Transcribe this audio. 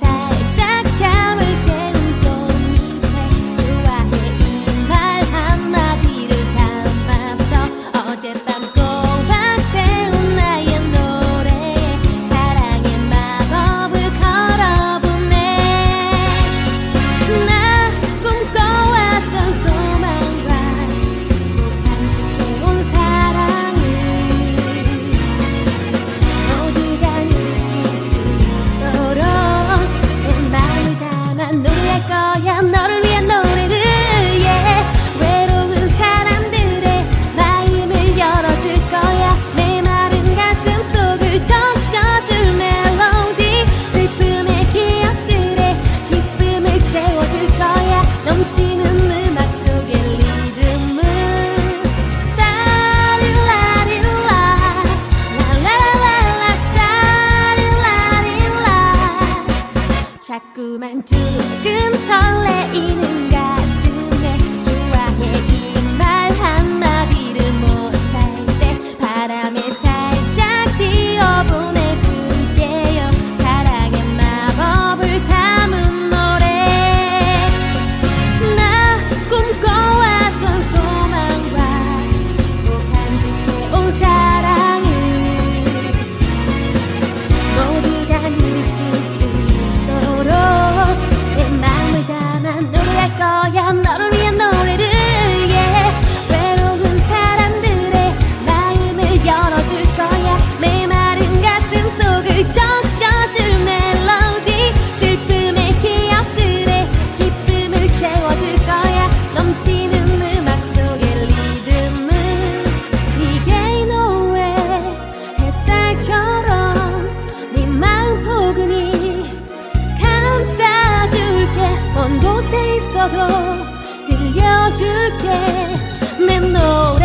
จากใจ 자꾸만 조금 설레이는가? 들려도 들려줄게. 내 노래